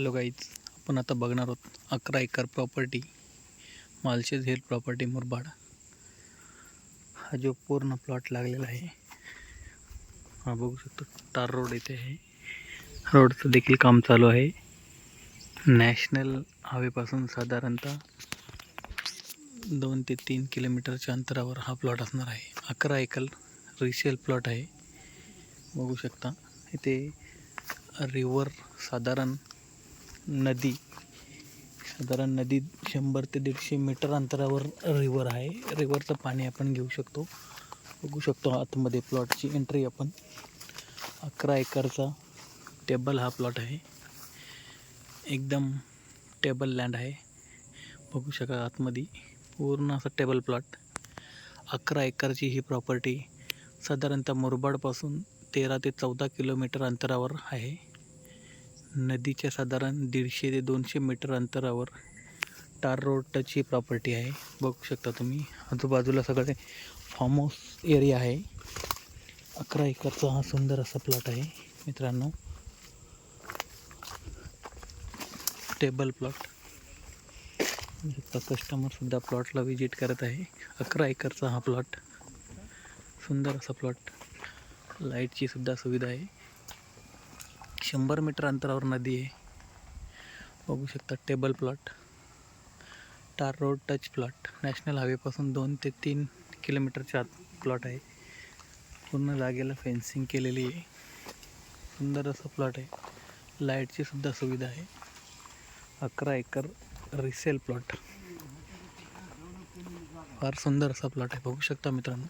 Hello guys आपण आता बघणार आहोत अकरा acre property Malshej hill property Murbad. हा जो पूर्ण प्लॉट लागलेला आहे हा बघू शकतो टार रोड इथे आहे. रोडचं देखील काम चालू आहे. नॅशनल हवेपासून साधारणतः दोन ते तीन किलोमीटरच्या अंतरावर हा प्लॉट असणार आहे. अकरा एकर रिसेल प्लॉट आहे. बघू शकता इथे रिवर साधारण नदी साधारण नदी शंभर ते दीडशे मीटर अंतरावर रिवर आहे. रिवरचं पाणी आपण घेऊ शकतो. बघू शकतो आतमध्ये प्लॉटची एंट्री आपण. अकरा एकरचा टेबल हा प्लॉट आहे. एकदम टेबल लँड आहे. बघू शका आतमध्ये पूर्ण असा टेबल प्लॉट अकरा एकरची ही प्रॉपर्टी साधारणतः मुरबाडपासून तेरा ते चौदा किलोमीटर अंतरावर आहे. नदीच्या साधारण दीडशे ते दोनशे मीटर अंतरावर टार रोडची प्रॉपर्टी आहे. बघू शकता तुम्ही. आजूबाजूला सगळे फार्म हाऊस एरिया आहे. अकरा एकरचा हा सुंदर असा प्लॉट आहे. मित्रांनो टेबल प्लॉट कस्टमरसुद्धा प्लॉटला विजिट करत आहे. अकरा एकरचा हा प्लॉट सुंदर असा प्लॉट लाईटची सुद्धा सुविधा आहे. शंभर मीटर अंतरावर नदी आहे. बघू शकता table plot tar road touch plot national हायवेपासून दोन ते तीन किलोमीटरच्या आत प्लॉट आहे. पूर्ण जागेला फेन्सिंग केलेली आहे. सुंदर असा प्लॉट आहे. लाईटची सुद्धा सुविधा आहे. अकरा एकर रिसेल प्लॉट फार सुंदर असा प्लॉट आहे. बघू शकता मित्रांनो.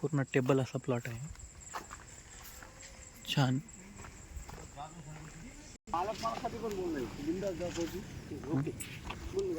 पूर्ण टेबल असा प्लॉट आहे. छान. पालक मला पण बोललोय बिंदास दाखवची ओके. बोल